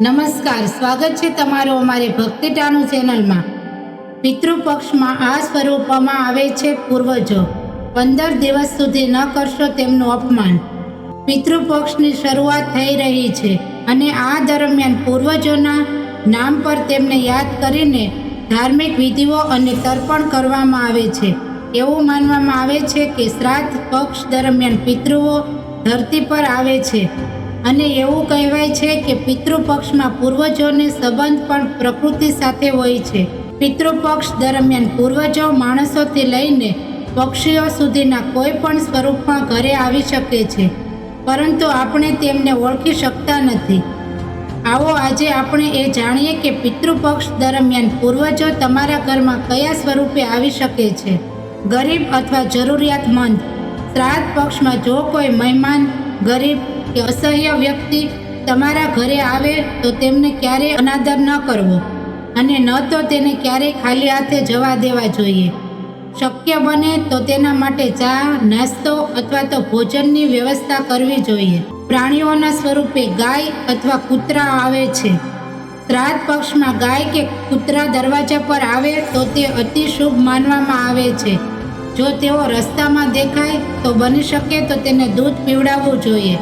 નમસ્કાર, સ્વાગત છે તમારો અમારી ભક્તિટાનું ચેનલમાં. પિતૃપક્ષમાં આ સ્વરૂપમાં આવે છે પૂર્વજો. પંદર દિવસ સુધી ન કરશો તેમનું અપમાન. પિતૃપક્ષની શરૂઆત થઈ રહી છે અને આ દરમિયાન પૂર્વજોના નામ પર તેમને યાદ કરીને ધાર્મિક વિધિઓ અને તર્પણ કરવામાં આવે છે. એવું માનવામાં આવે છે કે શ્રાદ્ધ પક્ષ દરમિયાન પિતૃઓ ધરતી પર આવે છે. અને એવું કહેવાય છે કે પિતૃપક્ષમાં પૂર્વજોને સંબંધ પણ પ્રકૃતિ સાથે હોય છે. પિતૃપક્ષ દરમિયાન પૂર્વજો માણસોથી લઈને પક્ષીઓ સુધીના કોઈ પણ સ્વરૂપમાં ઘરે આવી શકે છે. પરંતુ આપણે તેમને ઓળખી શકતા નથી. આવો આજે આપણે એ જાણીએ કે પિતૃપક્ષ દરમિયાન પૂર્વજો તમારા ઘરમાં કયા સ્વરૂપે આવી શકે છે. ગરીબ અથવા જરૂરિયાતમંદ, શ્રાદ્ધ પક્ષમાં જો કોઈ મહેમાન, ગરીબ કે અસહ્ય વ્યક્તિ તમારા ઘરે આવે તો તેમને ક્યારેય અનાદર ન કરવો? અને ન તો તેને ક્યારેય ખાલી હાથે જવા દેવા જોઈએ? શક્ય બને તો તેના માટે ચા, નાસ્તો અથવા તો ભોજનની વ્યવસ્થા કરવી જોઈએ. પ્રાણીઓના સ્વરૂપે ગાય અથવા કૂતરા આવે છે. શ્રાદ્ધ પક્ષમાં ગાય કે કૂતરા દરવાજા પર આવે તો તે અતિ શુભ માનવામાં આવે છે. જો તેઓ રસ્તામાં દેખાય તો બની શકે તો તેને દૂધ પીવડાવવું જોઈએ.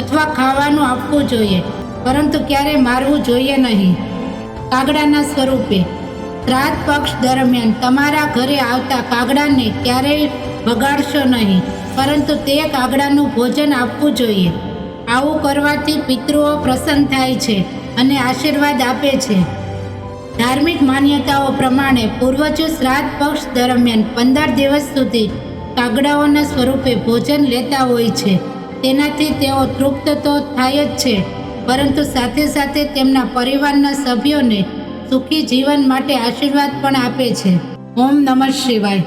અથવા ખાવાનું આપવું જોઈએ, પરંતુ ક્યારે મારવું જોઈએ નહીં. કાગડાના સ્વરૂપે શ્રાદ્ધ પક્ષ દરમિયાન તમારા ઘરે આવતા કાગડાને ક્યારેય બગાડશો નહીં, પરંતુ તે કાગડાનું ભોજન આપવું જોઈએ. આવું કરવાથી પિતૃઓ પ્રસન્ન થાય છે અને આશીર્વાદ આપે છે. ધાર્મિક માન્યતાઓ પ્રમાણે પૂર્વજો શ્રાદ્ધ પક્ષ દરમિયાન પંદર દિવસ સુધી કાગડાઓના સ્વરૂપે ભોજન લેતા હોય છે. તેનાથી તેઓ તૃપ્ત તો થાય જ છે, પરંતુ સાથે સાથે તેમના પરિવારના સભ્યોને સુખી જીવન માટે આશીર્વાદ પણ આપે છે. ઓમ નમઃ શિવાય.